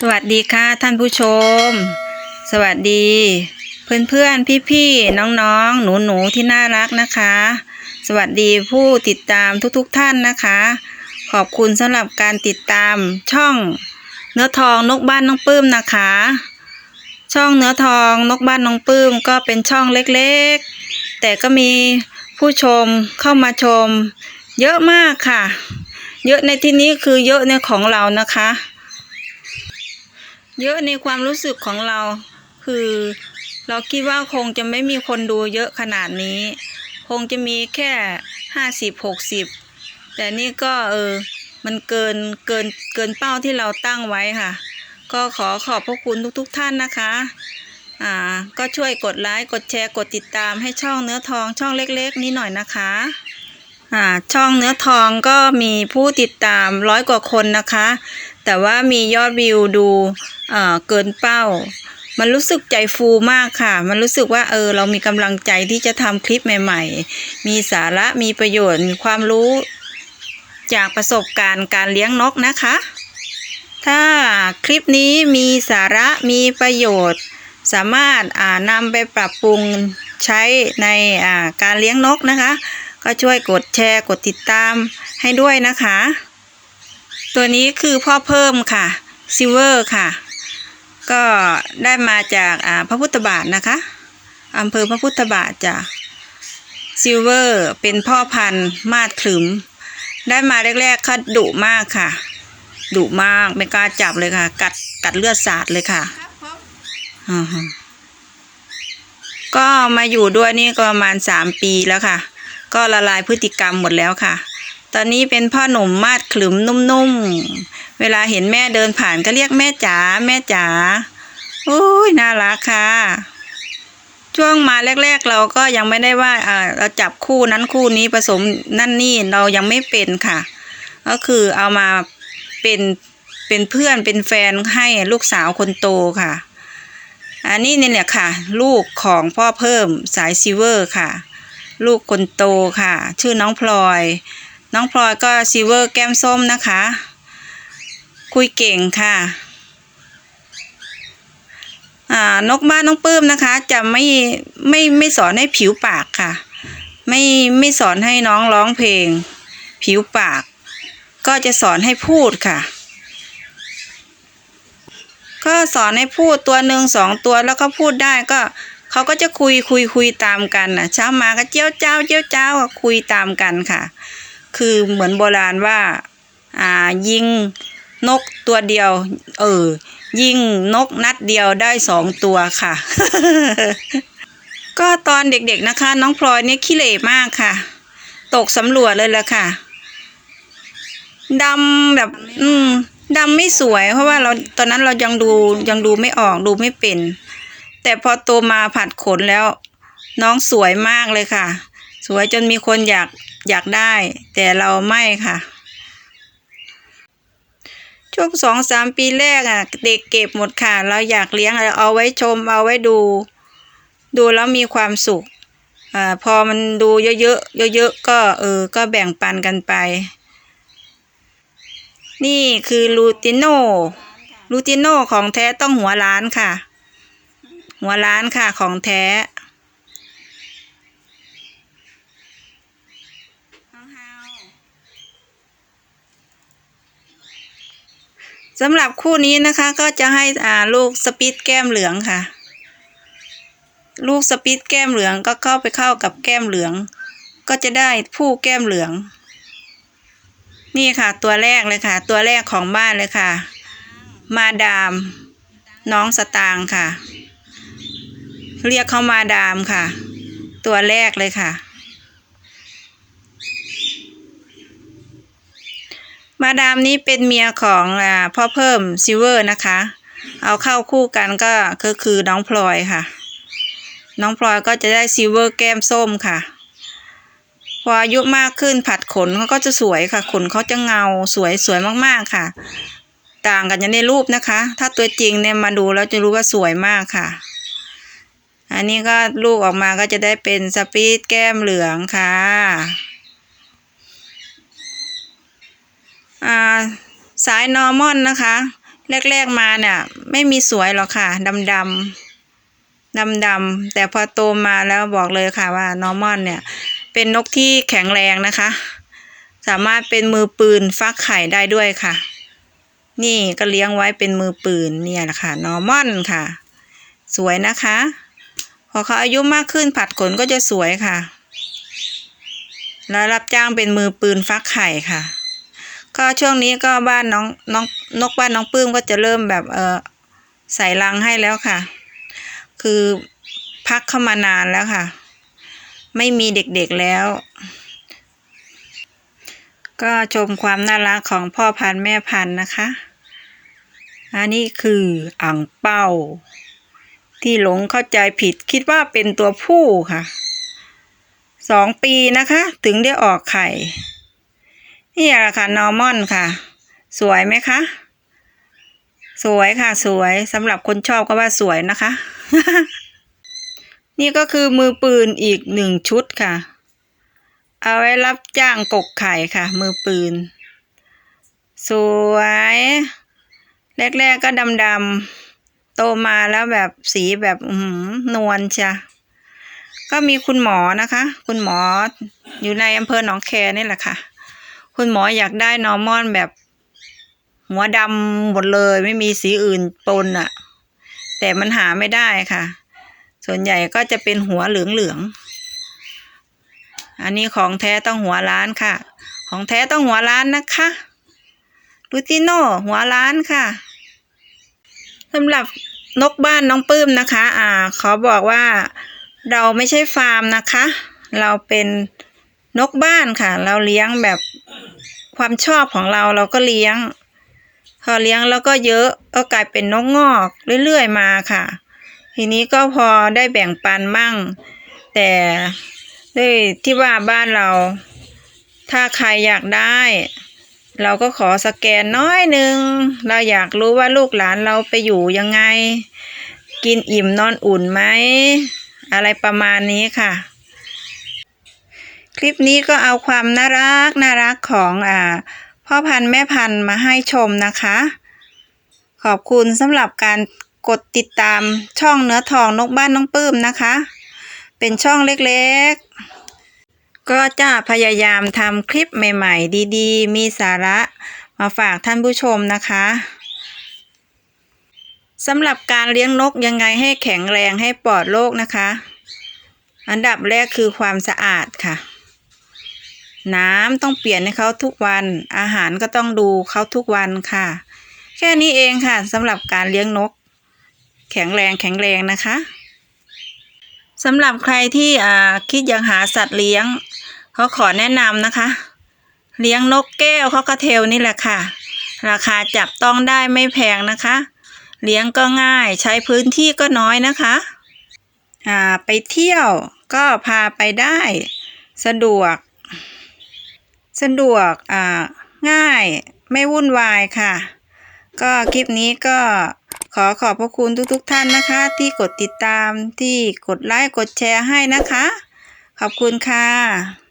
สวัสดีค่ะท่านผู้ชม สวัสดี เพื่อนเพื่อนพี่พี่ๆน้องๆหนูหนูๆที่น่ารักนะคะ สวัสดีผู้ติดตามทุกๆทท่านนะคะ ขอบคุณสำหรับการติดตามช่อง เนื้อทองนกบ้านน้องปื้มนะคะ ช่องเนื้อทองนกบ้านน้องปื้มก็เป็นช่องเล็กๆ แต่ก็มีผู้ชมเข้ามาชม เยอะมากค่ะ เยอะในที่นี้คือเยอะในของเรานะคะ เยอะในความรู้สึกของเรา คือเราคิดว่าคงจะไม่มีคนดูเยอะขนาดนี้ คงจะมีแค่ห้าสิบหกสิบแต่นี่ก็เออมันเกินเกินเกินเป้าที่เราตั้งไว้ค่ะ ก็ขอขอบพระคุณทุกๆทท่านนะคะอ่าก็ช่วยกดไลค์กดแชร์กดติดตามให้ช่องเนื้อทองช่องเล็กๆ นี้หน่อยนะคะอ่าช่องเนื้อทองก็มีผู้ติดตามร้อยกว่าคนนะคะ แต่ว่ามียอดวิวดูเกินเป้า มันรู้สึกใจฟูมากค่ะ มันรู้สึกว่าเออเรามีกำลังใจที่จะทำคลิปใหม่ ๆ มีสาระมีประโยชน์มีความรู้จากประสบการณ์การเลี้ยงนกนะคะ ถ้าคลิปนี้มีสาระมีประโยชน์ สามารถอ่านำไปปรับปรุงใช้ในอ่าการเลี้ยงนกนะคะ ก็ช่วยกดแชร์กดติดตามให้ด้วยนะคะ ตัวนี้คือพ่อเพิ่มค่ะซิลเวอร์ค่ะ ก็ได้มาจากอ่าพระพุทธบาทนะคะอำเภอพระพุทธบาทจ้ะซิลเวอร์เป็นพ่อพันธุ์มาดขลึมได้มาแรกๆเขาดุมากค่ะดุมากไม่กล้าจับเลยค่ะ กัดกัดเลือดสาดเลยค่ะอ่าฮะก็มาอยู่ด้วยนี่ก็ประมาณสามปีแล้วค่ะ ก็ละลายพฤติกรรมหมดแล้วค่ะ ตอนนี้เป็นพ่อหนุ่มมาดขลึมนุ่มๆ เวลาเห็นแม่เดินผ่านก็เรียกแม่จ๋าแม่จ๋าโอ้ยน่ารักค่ะ ช่วงมาแรก ๆ เราก็ยังไม่ได้ว่าเราจับคู่นั้นคู่นี้ผสมนั่นนี่เรายังไม่เป็นค่ะ ก็คือเอามาเป็นเป็นเพื่อนเป็นแฟนให้ลูกสาวคนโตค่ะ อันนี้เนี่ยแหละค่ะ ลูกของพ่อเพิ่มสายซิลเวอร์ค่ะ ลูกคนโตค่ะ ชื่อน้องพลอย น้องพลอยก็ซิลเวอร์แก้มส้มนะคะ คุยเก่งค่ะอ่านกบ้านน้องปื้มนะคะ จะไม่ไม่ไม่สอนให้ผิวปากค่ะ ไม่ไม่สอนให้น้องร้องเพลง ผิวปาก ก็จะสอนให้พูดค่ะ ก็สอนให้พูดตัวหนึ่งสองตัวแล้วก็พูดได้ก็เขาก็จะคุยคุยคุยตามกันนะเช้ามาก็เจ้าเจ้าเจ้าเจ้าคุยตามกันค่ะ คือเหมือนโบราณว่าอ่ายิงนกตัวเดียว เออ ยิงนกนัดเดียวได้สองตัวค่ะ ก็ตอนเด็กๆนะคะ น้องพลอยเนี่ยขี้เหร่มากค่ะ ตกสำรวจเลยแหละค่ะดำแบบ อืมดำไม่สวย เพราะว่าเราตอนนั้นเรายังดูยังดูไม่ออกดูไม่เป็น แต่พอโตมาผัดขนแล้ว น้องสวยมากเลยค่ะ สวยจนมีคนอยากอยากได้ แต่เราไม่ค่ะช่วงสองสามปีแรกอะ เด็กเก็บหมดค่ะ เราอยากเลี้ยงเอาไว้ชมเอาไว้ดู ดูแล้วมีความสุขอ่าพอมันดูเยอะๆเยอะๆก็เออก็แบ่งปันกันไป นี่คือลูติโนลูติโนของแท้ต้องหัวล้านค่ะ หัวล้านค่ะของแท้ สำหรับคู่นี้นะคะก็จะให้อ่าลูกสปิตแก้มเหลืองค่ะ ลูกสปิตแก้มเหลืองก็เข้าไปเข้ากับแก้มเหลือง ก็จะได้ผู้แก้มเหลือง นี่ค่ะตัวแรกเลยค่ะ ตัวแรกของบ้านเลยค่ะ มาดาม น้องสตางค์ค่ะ เรียกเขามาดามค่ะ ตัวแรกเลยค่ะ มาดามนี้เป็นเมียของอ่าพ่อเพิ่มซิเวอร์นะคะ เอาเข้าคู่กันก็คือคือน้องพลอยค่ะ น้องพลอยก็จะได้ซิเวอร์แก้มส้มค่ะ พออายุมากขึ้นผัดขนเขาก็จะสวยค่ะ ขนเขาจะเงาสวยสวยมากๆค่ะ ต่างกันอย่างในรูปนะคะ ถ้าตัวจริงเนี่ยมาดูแล้วจะรู้ว่าสวยมากค่ะ อันนี้ก็ลูกออกมาก็จะได้เป็นสปีดแก้มเหลืองค่ะ อ่า สายนอร์มอนนะคะ แรกๆมาเนี่ยไม่มีสวยหรอกค่ะดำดำดำดำแต่พอโตมาแล้วบอกเลยค่ะว่านอร์มอนเนี่ย เป็นนกที่แข็งแรงนะคะ สามารถเป็นมือปืนฟักไข่ได้ด้วยค่ะ นี่ก็เลี้ยงไว้เป็นมือปืนเนี่ยแหละค่ะนอร์มอนค่ะ สวยนะคะ พอเขาอายุมากขึ้นผัดขนก็จะสวยค่ะ แล้วรับจ้างเป็นมือปืนฟักไข่ค่ะ ก็ช่วงนี้ก็บ้านน้องน้องนกบ้านน้องปื้มก็จะเริ่มแบบเออใส่รังให้แล้วค่ะ คือพักเข้ามานานแล้วค่ะ ไม่มีเด็กๆแล้ว ก็ชมความน่ารักของพ่อพันธุ์แม่พันธุ์นะคะ อันนี้คืออ่างเป้า ที่หลงเข้าใจผิดคิดว่าเป็นตัวผู้ค่ะสองปีนะคะ ถึงได้ออกไข่ นี่แหละค่ะนอร์มอนค่ะ สวยไหมคะ สวยค่ะ สวยสำหรับคนชอบก็ว่าสวยนะคะ นี่ก็คือมือปืนอีกหนึ่งชุดค่ะ เอาไว้รับจ้างกกไข่ค่ะ มือปืน สวย แรกๆก็ดำๆโตมาแล้วแบบสีแบบนวลจ้ะก็มีคุณหมอนะคะ คุณหมออยู่ในอำเภอหนองแคนี่แหละค่ะ คุณหมออยากได้นอร์มอนแบบ หัวดำหมดเลย ไม่มีสีอื่นปนอะ่ะ แต่มันหาไม่ได้ค่ะ ส่วนใหญ่ก็จะเป็นหัวเหลืองๆอันนี้ของแท้ต้องหัวล้านค่ะ ของแท้ต้องหัวล้านนะคะลูติโน่หัวล้านค่ะสำหรับนกบ้านน้องปื้มนะคะ อ่า ขอบอกว่าเราไม่ใช่ฟาร์มนะคะ เราเป็น นกบ้านค่ะ เราเลี้ยงแบบความชอบของเราเราก็เลี้ยง พอเลี้ยงแล้วก็เยอะก็กลายเป็นนกงอกเรื่อยๆมาค่ะ ทีนี้ก็พอได้แบ่งปันมั่ง แต่ด้วยที่ว่าบ้านเรา ถ้าใครอยากได้ เราก็ขอสแกนน้อยหนึ่งเราอยากรู้ว่าลูกหลานเราไปอยู่ยังไง กินอิ่มนอนอุ่นไหม อะไรประมาณนี้ค่ะ คลิปนี้ก็เอาความน่ารักน่ารักของอ่าพ่อพันธุ์แม่พันธุ์มาให้ชมนะคะ ขอบคุณสำหรับการกดติดตามช่องเนื้อทองนกบ้านน้องปื้มนะคะ เป็นช่องเล็กๆ ก็จะพยายามทำคลิปใหม่ๆ ดีๆ มีสาระมาฝากท่านผู้ชมนะคะสำหรับการเลี้ยงนกยังไงให้แข็งแรงให้ปลอดโรคนะคะ อันดับแรกคือความสะอาดค่ะ น้ำต้องเปลี่ยนให้เขาทุกวัน อาหารก็ต้องดูเขาทุกวันค่ะ แค่นี้เองค่ะสำหรับการเลี้ยงนก แข็งแรงแข็งแรงนะคะสำหรับใครที่คิดอยากหาสัตว์เลี้ยงเขาขอแนะนำนะคะ เลี้ยงนกแก้วเขากระเทลนี่แหละค่ะ ราคาจับต้องได้ไม่แพงนะคะ เลี้ยงก็ง่ายใช้พื้นที่ก็น้อยนะคะไปเที่ยวก็พาไปได้ สะดวก สะดวกอ่าง่ายไม่วุ่นวายค่ะ ก็คลิปนี้ก็ขอขอบพระคุณทุกๆทท่านนะคะ ที่กดติดตามที่กดไลค์กดแชร์ให้นะคะ ขอบคุณค่ะ